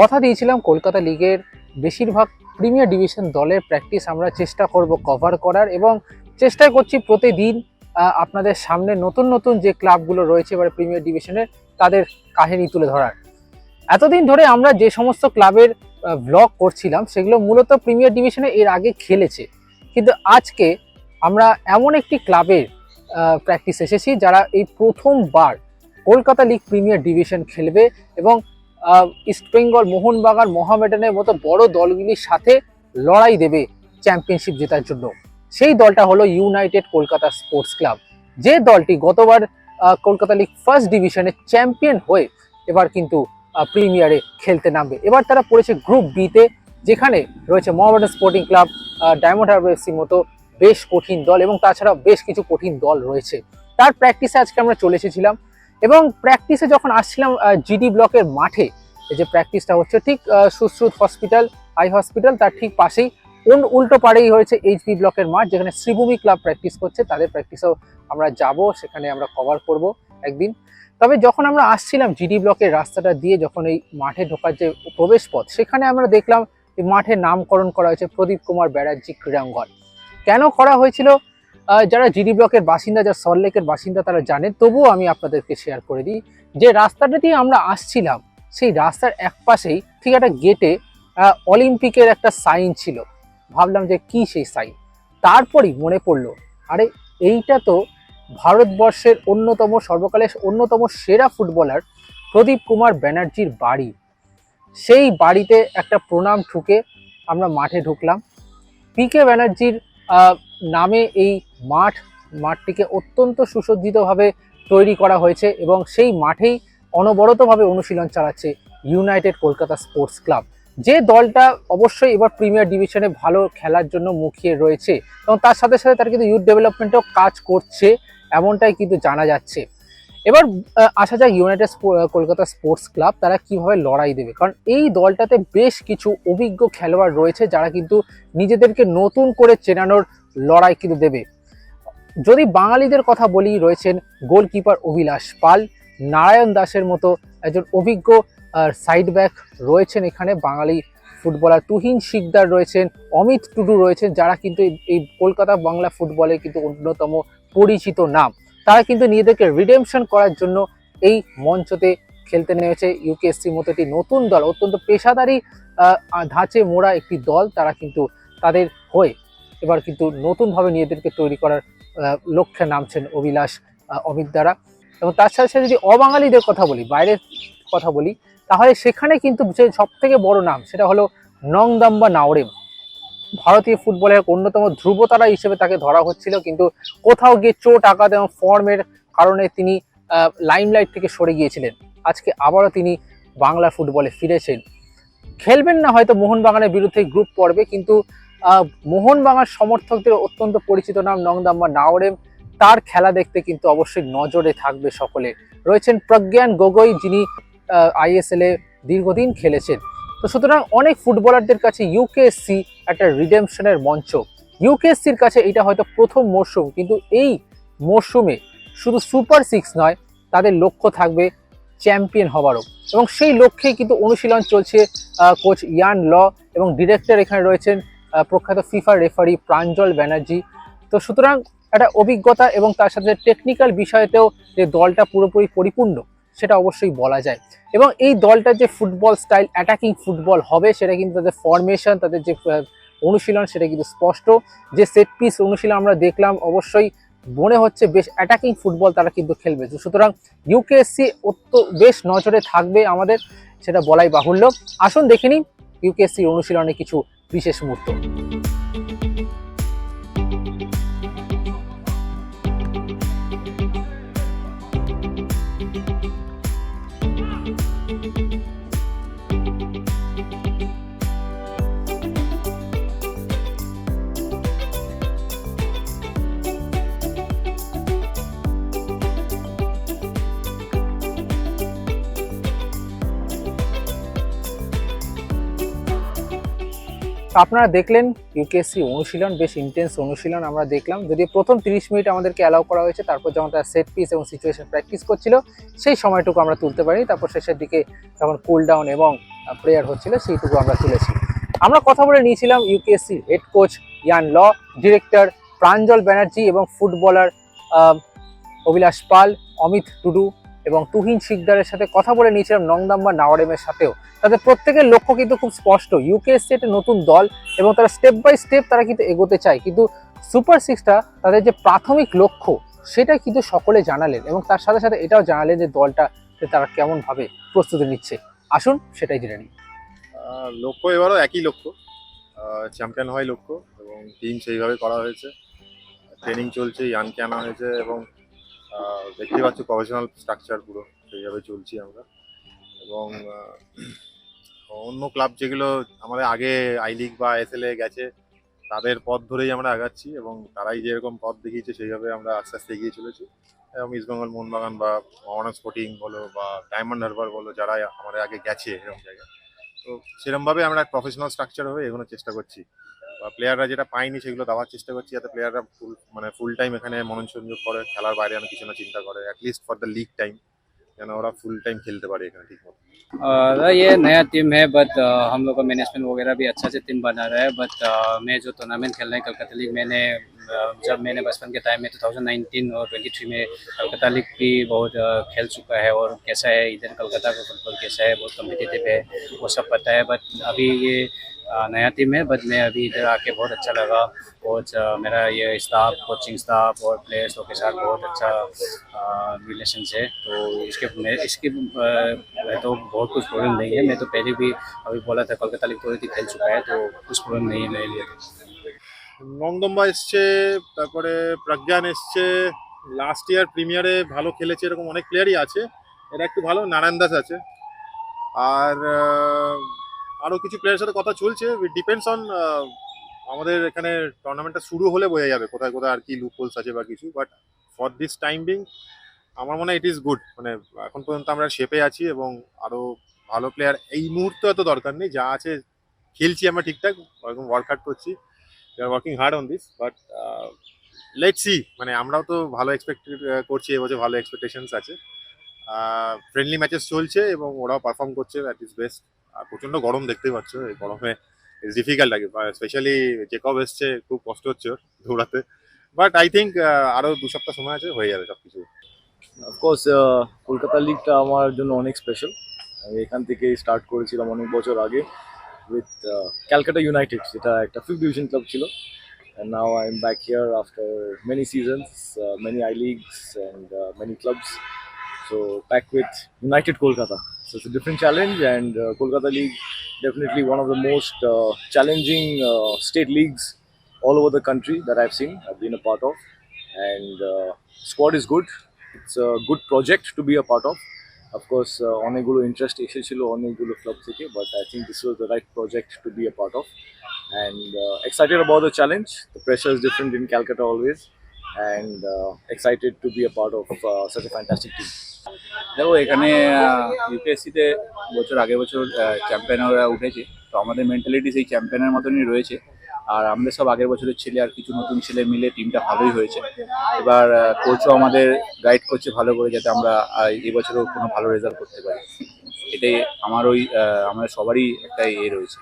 কথা দিয়েছিলাম, কলকাতা লিগের বেশিরভাগ প্রিমিয়ার ডিভিশন দলের প্র্যাকটিস আমরা চেষ্টা করব কভার করার এবং চেষ্টা করছি প্রতিদিন আপনাদের সামনে নতুন নতুন যে ক্লাবগুলো রয়েছে এবারে প্রিমিয়ার ডিভিশনের, তাদের কাহিনী তুলে ধরার। এতদিন ধরে আমরা যে সমস্ত ক্লাবের ব্লগ করছিলাম, সেগুলো মূলত প্রিমিয়ার ডিভিশনে এর আগে খেলেছে। কিন্তু আজকে আমরা এমন একটি ক্লাবের প্র্যাকটিস এসেছি, যারা এই প্রথমবার কলকাতা লিগ প্রিমিয়ার ডিভিশন খেলবে এবং ইস্টবেঙ্গল মোহনবাগান, মোহামেডানের মতো বড় দলগুলির সাথে লড়াই দেবে চ্যাম্পিয়নশিপ জেতার জন্য। সেই দলটা হলো ইউনাইটেড কলকাতা স্পোর্টস ক্লাব যে দলটি গতবার কলকাতা লিগ ফার্স্ট ডিভিশনে চ্যাম্পিয়ন হয়ে এবার কিন্তু প্রিমিয়ারে খেলতে নামবে। এবার তারা পড়েছে গ্রুপ বিতে যেখানে রয়েছে মোহামেডান স্পোর্টিং ক্লাব ডায়মন্ড হারবার এফসির মতো বেশ কঠিন দল এবং তাছাড়া বেশ কিছু কঠিন দল রয়েছে। তার প্র্যাকটিসে আজকে আমরা চলে এসেছিলাম। এবং প্র্যাকটিসে যখন আসছিলাম জিডি ব্লকের মাঠে যে প্র্যাকটিসটা হচ্ছে ঠিক সুশ্রুত হসপিটাল আই হসপিটাল তার ঠিক পাশেই কোন উল্টো পাড়েই হয়েছে এইচবি ব্লকের মাঠ, যেখানে শ্রীভূমি ক্লাব প্র্যাকটিস করছে। তাদের প্র্যাকটিসেও আমরা যাব, সেখানে আমরা কভার করব একদিন। তবে যখন আমরা আসছিলাম জিডি ব্লকের রাস্তাটা দিয়ে, যখন এই মাঠে ঢোকার যে প্রবেশ পথ সেখানে আমরা দেখলাম মাঠের নামকরণ করা হয়েছে প্রদীপ কুমার ব্যানার্জি ক্রীড়াঙ্গন। কেন করা হয়েছিল? যারা জিডি ব্লকের বাসিন্দা, যারা সল্টলেকের বাসিন্দা, তারা জানেন, তবুও আমি আপনাদেরকে শেয়ার করে দিই যে রাস্তাটা দিয়ে আমরা আসছিলাম, সেই রাস্তার এক পাশেই ঠিক একটা গেটে অলিম্পিকের একটা সাইন ছিল। ভাবলাম যে কি সেই সাইন তারপরই মনে পড়ল, আরে এইটা তো ভারতবর্ষের অন্যতম, সর্বকালের অন্যতম সেরা ফুটবলার প্রদীপ কুমার ব্যানার্জির বাড়ি। সেই বাড়িতে একটা প্রণাম ঠুকে আমরা মাঠে ঢুকলাম। পিকে ব্যানার্জির নামে এই মাঠ, মাঠটিকে অত্যন্ত সুসজ্জিতভাবে তৈরি করা হয়েছে এবং সেই মাঠেই অনবরতভাবে অনুশীলন চালাচ্ছে ইউনাইটেড কলকাতা স্পোর্টস ক্লাব যে দলটা অবশ্যই এবার প্রিমিয়ার ডিভিশনে ভালো খেলার জন্য মুখিয়ে রয়েছে এবং তার সাথে সাথে তারা কিন্তু ইউথ ডেভেলপমেন্টেও কাজ করছে, এমনটাই কিন্তু জানা যাচ্ছে। এবার আসা যাক ইউনাইটেড কলকাতা স্পোর্টস ক্লাব তারা কীভাবে লড়াই দেবে। কারণ এই দলটাতে বেশ কিছু অভিজ্ঞ খেলোয়াড় রয়েছে যারা কিন্তু নিজেদেরকে নতুন করে চেনানোর লড়াই কিন্তু দেবে। যদি বাঙালিদের কথা বলি, রয়েছেন গোলকিপার অভিলাষ পাল। নারায়ণ দাসের মতো একজন অভিজ্ঞ সাইড ব্যাক রয়েছেন এখানে বাঙালি ফুটবলার তুহিন শিকদার রয়েছেন, অমিত টুডু রয়েছেন, যারা কিন্তু এই- কলকাতা বাংলা ফুটবলে কিন্তু অন্যতম পরিচিত নাম। তারা কিন্তু নিজেদেরকে রিডেমশন করার জন্য এই মঞ্চতে খেলতে নেমেছে। ইউকেএসসির মতো একটি নতুন দল, অত্যন্ত পেশাদারি ধাঁচে মোড়া একটি দল তারা কিন্তু তাদের হয়ে এবার কিন্তু নতুনভাবে নিজেদেরকে তৈরি করার লক্ষ্যে নামছেন অভিলাষ অমিত দ্বারা। এবং তার সাথে সাথে যদি অবাঙালিদের কথা বলি, বাইরের কথা বলি, তাহলে সেখানে কিন্তু যে সব থেকে বড় নাম সেটা হলো নংদাম্বা নাওরেম। ভারতীয় ফুটবলের অন্যতম ধ্রুবতারা হিসেবে তাকে ধরা হচ্ছিল, কিন্তু কোথাও গিয়ে চোট, আঘাত এবং ফর্মের কারণে তিনি লাইমলাইট থেকে সরে গিয়েছিলেন। আজকে আবারও তিনি বাংলা ফুটবলে ফিরেছেন। খেলবেন না হয়তো মোহনবাগানের বিরুদ্ধে গ্রুপ পর্বে, কিন্তু আহ, মোহনবাগান সমর্থকদের অত্যন্ত পরিচিত নাম নংদাম্বা নাওরেম। তার খেলা দেখতে কিন্তু অবশ্যই নজরে থাকবে সকলে রয়েছেন প্রজ্ঞান গগৈ যিনি আইএসএল এ দীর্ঘদিন খেলেছেন। তো সুতরাং অনেক ফুটবলারদের কাছে ইউকেএসসি একটা রিডেমশনের মঞ্চ। ইউকেএসসির কাছে এটা হয়তো প্রথম মরশুম কিন্তু এই মরশুমে শুধু সুপার সিক্স নয় তাদের লক্ষ্য থাকবে চ্যাম্পিয়ন হবারও। এবং সেই লক্ষ্যেই কিন্তু অনুশীলন চলছে কোচ ইয়ান ল এবং ডিরেক্টর এখানে রয়েছেন প্রখ্যাত ফিফার রেফারি প্রাঞ্জল ব্যানার্জি। তো সুতরাং একটা অভিজ্ঞতা এবং তার সাথে টেকনিক্যাল বিষয়তেও যে দলটা পুরোপুরি পরিপূর্ণ, সেটা অবশ্যই বলা যায়। এবং এই দলটার যে ফুটবল স্টাইল অ্যাটাকিং ফুটবল হবে, সেটা কিন্তু তাদের ফরমেশন তাদের যে অনুশীলন, সেটা কিন্তু স্পষ্ট। যে সেট পিস অনুশীলন আমরা দেখলাম, অবশ্যই মনে হচ্ছে বেশ অ্যাটাকিং ফুটবল তারা কিন্তু খেলবে। সুতরাং ইউকেএসসি অত্য বেশ নজরে থাকবে আমাদের, সেটা বলাই বাহুল্য। আসুন দেখে নিই ইউকেএসসির অনুশীলনে কিছু বিশেষ মুহূর্ত আপনারা দেখলেন ইউকেএসসি অনুশীলন, বেশ ইন্টেন্স অনুশীলন আমরা দেখলাম। যদি প্রথম তিরিশ মিনিট আমাদেরকে অ্যালাউ করা হয়েছে, তারপর যখন তারা সেট পিস এবং সিচুয়েশন প্র্যাকটিস করছিল, সেই সময়টুকু আমরা তুলতে পারি তারপর শেষের দিকে যখন কুল ডাউন এবং প্রেয়ার হচ্ছিল, সেইটুকু আমরা তুলেছি। আমরা কথা বলে নিয়েছিলাম UKSC head coach Ian Law director Pranjal Banerjee এবং ফুটবলার অভিলাষ পাল, অমিত টুডু। এবং তুহিন শিকদারের সাথে কথা বলে নিয়েছিলাম নংদাম্বা নাওয়ারেমের সাথেও। তাদের প্রত্যেকের লক্ষ্য কিন্তু খুব স্পষ্ট। ইউকেএসসি একটা নতুন দল এবং তারা স্টেপ বাই স্টেপ তারা কিন্তু এগোতে চায়। কিন্তু সুপার সিক্সটা তাদের যে প্রাথমিক লক্ষ্য, সেটা কিন্তু সকলে জানালেন এবং তার সাথে সাথে এটাও জানালেন যে দলটা তারা কেমনভাবে প্রস্তুতি নিচ্ছে। আসুন, সেটাই জেনে নিই। লক্ষ্য এবারও একই লক্ষ্য। চ্যাম্পিয়ন হয় লক্ষ্য এবং টিম সেইভাবে করা হয়েছে। ট্রেনিং চলছে ইয়ানকে আনা হয়েছে এবং দেখতে পাচ্ছ প্রফেশনাল স্ট্রাকচার পুরো, সেইভাবে চলছি আমরা। এবং অন্য ক্লাব যেগুলো আমাদের আগে আই লিগ বা এসএল এ গেছে, তাদের পথ ধরেই আমরা আগাচ্ছি এবং তারাই যেরকম পথ দেখিয়েছে, সেইভাবে আমরা আস্তে আস্তে এগিয়ে চলেছি। এবং ইস্ট বেঙ্গল মোহনবাগান বা মহারাজ স্পোর্টিং বলো বা ডায়মন্ড হারবার বলো, যারা আমাদের আগে গেছে এরকম জায়গায়। তো সেরকমভাবে আমরা প্রফেশনাল স্ট্রাকচার হয়ে এগোনোর চেষ্টা করছি। প্লেয়াররা যেটা পায়নি সেগুলো দেওয়ার চেষ্টা করছি যাতে প্লেয়াররা ফুল মানে ফুল টাইম এখানে মনোসংযোগ করে খেলার বাইরে যেন কিছু না চিন্তা করে at least for the league time যেন ওরা ফুল টাইম খেলতে পারে এখানে ঠিক মতো और ये नया टीम है बट हम लोग का मैनेजमेंट वगैरह भी अच्छा से टीम बना रहा है बट मैं जो टूर्नामेंट खेल रहे हैं कलकत्ता लीग मैंने uh, जब मैंने बचपन के टाइम में 2019 और 23 में कलकत्ता लीग भी बहुत uh, खेल चुका है और कैसा है इधर कलकत्ता का फुटबॉल कैसा है बहुत कम्पिटिटिव है वो सब पता है बट अभी ये uh, नया टीम है बट मैं अभी इधर आके बहुत अच्छा लगा कोच uh, मेरा ये स्टाफ कोचिंग स्टाफ और प्लेयर्स लोग के साथ बहुत अच्छा रिलेशन है तो इसके मैं इसके uh, मैं तो बहुत कुछ प्रॉब्लम नहीं है मैं तो पहले भी अभी बोला था कोलकाता लीग थोड़ी थी खेल चुका है तो कुछ प्रॉब्लम नहीं है मेरे लिए तो নংদম্বা এসছে তারপরে প্রজ্ঞান এসছে লাস্ট ইয়ার প্রিমিয়ারে ভালো খেলেছে এরকম অনেক প্লেয়ারই আছে এরা একটু ভালো নারায়ণ দাস আছে আর আহ, আরও কিছু প্লেয়ারের সাথে কথা চলছে। ডিপেন্ডস অন আমাদের এখানে টুর্নামেন্টটা শুরু হলে বোঝা যাবে কোথায় কোথায় আর কি লুপ হোলস আছে বা কিছু। But for this time being আমার মনে হয় ইট ইজ গুড মানে এখন পর্যন্ত আমরা শেপে আছি এবং আরও ভালো প্লেয়ার এই মুহূর্তে এত দরকার নেই। যা আছে খেলছি আমরা ঠিকঠাক। ওরকম ওয়ার্কআউট করছি। We are working hard on this but uh, let's see মানে আমরাও তো ভালো এক্সপেক্ট করছি এবছর ভালো এক্সপেকটেশনস আছে। ফ্রেন্ডলি ম্যাচেস চলছে এবং ওরাও পারফর্ম করছে। দ্যাট ইজ বেস্ট আর প্রচণ্ড গরম দেখতেই পাচ্ছ এই গরমে ডিফিকাল্ট লাগে স্পেশালি জেকব এসছে খুব কষ্ট হচ্ছে ওর দৌড়াতে বাট আই থিঙ্ক আরও দু সপ্তাহ সময় আছে হয়ে যাবে সবকিছু। অফকোর্স কলকাতা লিগটা আমার জন্য অনেক স্পেশাল আমি এখান থেকে স্টার্ট করেছিলাম অনেক বছর আগে উইথ ক্যালকাটা ইউনাইটেড যেটা একটা ফিফথ ডিভিশন ক্লাব ছিল। Now I'm back here after many seasons, uh, many I leagues and uh, many clubs. So back with United Kolkata. So it's a different challenge, and uh, Kolkata League definitely one of the most uh, challenging uh, state leagues all over the country that I've seen. I've been a part of, and uh, squad is good. It's a good project to be a part of. Of course, uh, অনেকগুলো interest এসেছিল অনেকগুলো club থেকে but I think this was the right project to be a part of and uh, excited about the challenge. The pressure is different in Calcutta always, and uh, excited to be a part of uh, such a fantastic team. দেখো এখানে ইউপিএসসিতে বছর আগের বছর চ্যাম্পিয়নরা উঠেছে। তো আমাদের mentality সেই চ্যাম্পিয়নের মতনই রয়েছে। আর আমাদের সব আগের বছরের ছেলে আর কিছু নতুন ছেলে মিলে টিমটা ভালোই হয়েছে। এবার কোচও আমাদের গাইড করছে ভালো করে যাতে আমরা এবছরও কোনো ভালো রেজাল্ট করতে পারি। এটাই আমার ওই আমাদের সবারই একটা এ রয়েছে।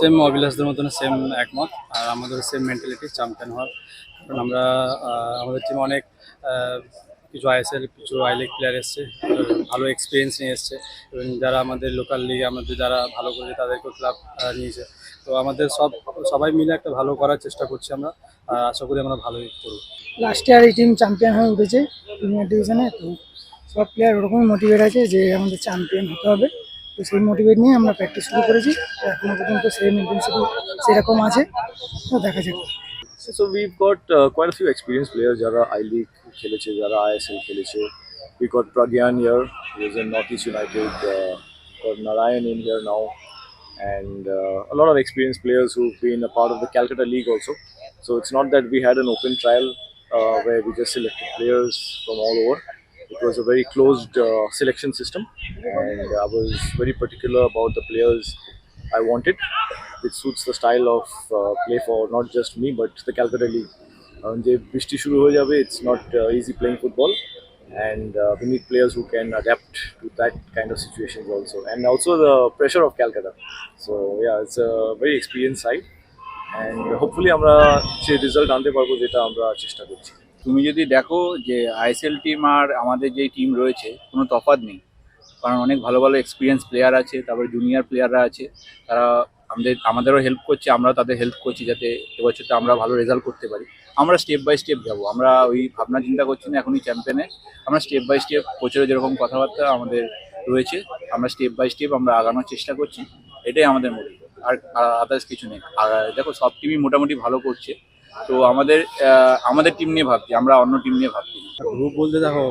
সেম অভিলাষদের মতন সেম একমত। আর আমাদের সেম মেন্টালিটি চ্যাম্পিয়ন হওয়ার কারণ আমরা আমাদের টিমে অনেক কিছু আইএসএল কিছু আই লিগ প্লেয়ার এসছে ভালো এক্সপিরিয়েন্স নিয়ে এসছে, এবং যারা আমাদের লোকাল লিগে আমাদের যারা ভালো করেছে তাদেরকেও ক্লাব নিয়েছে। তো আমাদের সব, সবাই মিলে একটা ভালো করার চেষ্টা করছি আমরা আশা করি আমরা ভালোই করব। লাস্ট ইয়ার এই টিম চ্যাম্পিয়ন হয়ে উঠেছে প্রিমিয়ার ডিভিশনে তো সব প্লেয়ার ওরকমই মোটিভেট আছে যে আমাদের চ্যাম্পিয়ন হতে হবে। তো সেই মোটিভেট নিয়ে আমরা প্র্যাকটিস শুরু করেছি, তো এখনও পর্যন্ত সেম ইন্টেন্সিটি সেরকম আছে, তো দেখা যাক। So we've got uh, quite a few experienced players. Jara I League খেলেছে, যারা ISL খেলেছে. We got Pragyan here, who is in Northeast United. Uh, got Narayan in here now, and uh, a lot of experienced players who've been a part of the Calcutta League also. So it's not that we had an open trial uh, where we just selected players from all over. It was a very closed uh, selection system, and I was very particular about the players I wanted. Which suits the style of uh, play for not just me but the Calcutta League. যে বৃষ্টি শুরু হয়ে যাবে it's not easy football uh, we need players who can adapt to that kind of situations also and also the pressure of Calcutta. So yeah, it's a very experienced side and hopefully আমরা সেই result আনতে পারব যেটা আমরা চেষ্টা করছি তুমি যদি দেখো যে আইএসএল টিম আর আমাদের যেই টিম রয়েছে কোনো তফাৎ নেই কারণ অনেক ভালো ভালো এক্সপিরিয়েন্স প্লেয়ার আছে তারপরে জুনিয়র প্লেয়াররা আছে তারা আমাদের, আমাদেরও হেল্প করছে আমরা তাদের হেল্প করছি যাতে এবছরটা আমরা ভালো রেজাল্ট করতে পারি। আমরা স্টেপ বাই স্টেপ যাব। আমরা ওই ভাবনা চিন্তা করছি না এখনই চ্যাম্পিয়নে আমরা স্টেপ বাই স্টেপ কোচের যেরকম কথাবার্তা আমাদের রয়েছে, আমরা স্টেপ বাই স্টেপ আমরা আগানোর চেষ্টা করছি। এটাই আমাদের মোটিভ আর আদার্স কিছু নেই। আর দেখো, সব টিমই মোটামুটি ভালো করছে। তো আমাদের আমাদের টিম নিয়ে ভাবছি, আমরা অন্য টিম নিয়ে ভাবছি। গ্রুপ বলতে দেখো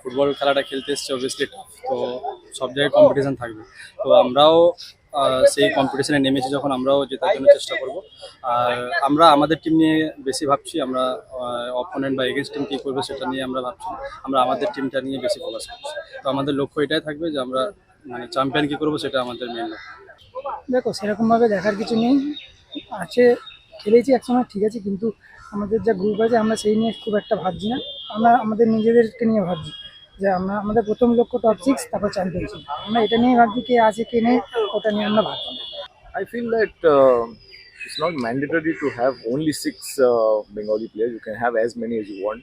ফুটবল খেলাটা খেলতে এসছে অবভিয়াসলি তো সব জায়গায় কম্পিটিশন থাকবে। তো আমরাও সেই কম্পিটিশনে নেমেছি যখন আমরাও জেতার জন্য চেষ্টা করব। আর আমরা আমাদের টিম নিয়ে বেশি ভাবছি আমরা অপোনেন্ট বা এগেনস্ট টিম কী করবে সেটা নিয়ে আমরা ভাবছি আমরা আমাদের টিমটা নিয়ে বেশি ফোকাস করছি। তো আমাদের লক্ষ্য এটাই থাকবে যে আমরা মানে চ্যাম্পিয়ন কী করব সেটা আমাদের মেন লক্ষ্য। দেখো সেরকমভাবে দেখার কিছু নেই। আছে খেলেছি একসময় ঠিক আছে কিন্তু আমাদের যা গ্রুপ আছে আমরা সেই নিয়ে খুব একটা ভাবছি না। আমরা আমাদের নিজেদেরকে নিয়ে ভাবছি। যে আমরা আমাদের প্রথম লক্ষ্য টপ সিক্স তারপর চ্যাম্পিয়নশিপ আমরা এটা নিয়ে ভাবছি কে আছে কে নেই ওটা নিয়ে আমরা ভাবছি না I feel that uh, it's not mandatory to have only six uh, Bengali players. You can have as many as you want.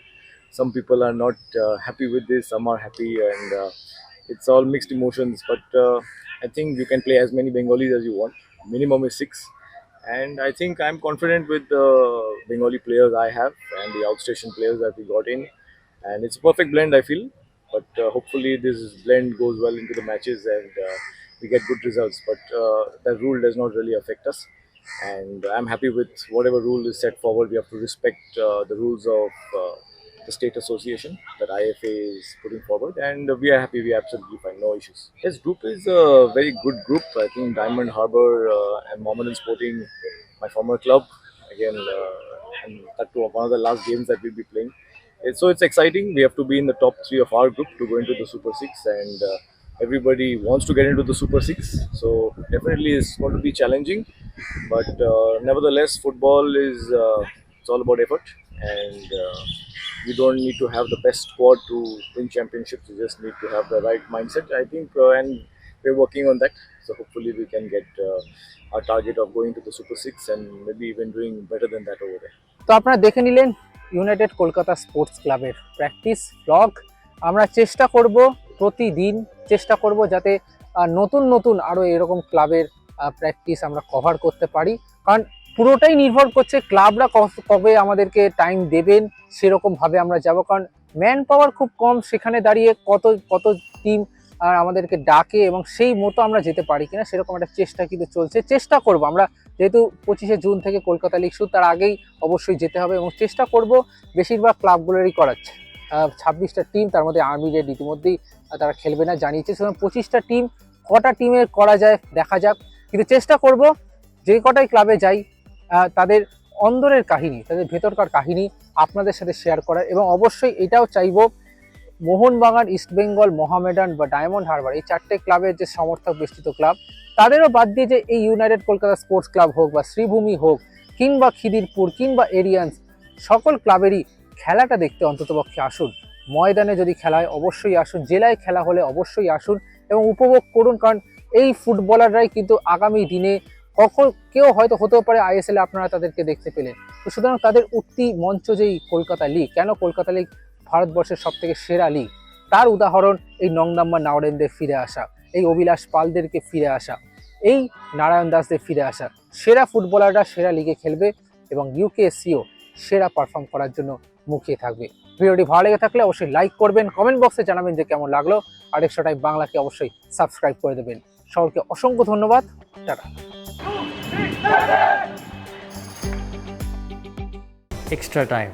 Some people are not uh, happy with this, some are happy, and uh, it's all mixed emotions. But uh, I think you can play as many Bengalis as you want. Minimum is six. And I think I'm confident with the Bengali players I have and the outstation players that we got in. And it's a perfect blend, I feel. but uh, hopefully, this blend goes well into the matches and uh, we get good results. But uh, that rule does not really affect us. And I'm happy with whatever rule is set forward. We have to respect the rules of the state association that IFA is putting forward. And we are happy. We are absolutely fine. No issues. This group is a very good group. I think Diamond Harbour uh, and Mohammedan Sporting, my former club, again, uh, and that too one of the last games that we'll be playing. It's, so it's exciting. We have to be in the top three of our group to go into the Super Six, and uh, everybody wants to get into the Super Six. So definitely it's going to be challenging, but uh, nevertheless, football is uh, it's all about effort, and uh, you don't need to have the best squad to win championships. You just need to have the right mindset. I think, uh, and we're working on that. So hopefully we can get uh, our target of going to the Super Six and maybe even doing better than that over there. তো আপনারা দেখে নিলেন United Kolkata sports ক্লাবের practice blog আমরা চেষ্টা করব প্রতিদিন, চেষ্টা করব যাতে নতুন নতুন আরও এরকম ক্লাবের প্র্যাকটিস আমরা কভার করতে পারি। কারণ পুরোটাই নির্ভর করছে ক্লাবরা কবে আমাদেরকে টাইম দেবেন সেরকমভাবে আমরা যাব। কারণ ম্যান পাওয়ার খুব কম, সেখানে দাঁড়িয়ে কত কত টিম আমাদেরকে ডাকে এবং সেই মতো আমরা যেতে পারি কিনা, সেরকম একটা চেষ্টা কিন্তু চলছে। চেষ্টা করব আমরা যেহেতু পঁচিশে জুন থেকে কলকাতা লিগ শুরু, তার আগেই অবশ্যই যেতে হবে এবং চেষ্টা করব বেশিরভাগ ক্লাবগুলোরই করাচ্ছে ছাব্বিশটা টিম তার মধ্যে আর্মি রেড ইতিমধ্যেই তারা খেলবে না জানিয়েছে। সুতরাং পঁচিশটা টিম কটা টিমের করা যায় দেখা যাক। কিন্তু চেষ্টা করব যে কটাই ক্লাবে যাই তাদের অন্দরের কাহিনী, তাদের ভেতরকার কাহিনী আপনাদের সাথে শেয়ার করার এবং অবশ্যই এটাও চাইব মোহনবাগান ইস্টবেঙ্গল মোহামেডান বা ডায়মন্ড হারবার, এই চারটে ক্লাবের যে সমর্থক বিস্তৃত ক্লাব, তাদেরও বাদ দিয়ে যে এই ইউনাইটেড কলকাতা স্পোর্টস ক্লাব হোক বা শ্রীভূমি হোক, কিংবা খিদিরপুর, কিংবা এরিয়ান্স, সকল ক্লাবেরই খেলাটা দেখতে অন্ততপক্ষে আসুন। ময়দানে যদি খেলা হয়, অবশ্যই আসুন। জেলায় খেলা হলে অবশ্যই আসুন এবং উপভোগ করুন, কারণ এই ফুটবলাররাই কিন্তু আগামী দিনে কখন কেউ হয়তো হতেও পারে আইএসএল আপনারা তাদেরকে দেখতে পেলেন তো সুতরাং তাদের উঠতি মঞ্চ যেই কলকাতা লিগ, কেন কলকাতা লিগ ভারতবর্ষের সব থেকে সেরা লিগ তার উদাহরণ এই নংনাম্বার নাওরেনদের ফিরে আসা, এই অভিলাষ পালদেরকে ফিরে আসা, এই নারায়ণ দাসদের ফিরে আসা। সেরা ফুটবলাররা সেরা লিগে খেলবে এবং ইউকেএসসিও সেরা পারফর্ম করার জন্য মুখিয়ে থাকবে। ভিডিওটি ভালো লেগে থাকলে অবশ্যই লাইক করবেন কমেন্ট বক্সে জানাবেন যে কেমন লাগল। আর একশো টাইম বাংলাকে অবশ্যই সাবস্ক্রাইব করে দেবেন। সকলকে অসংখ্য ধন্যবাদ। Tata. Extra time.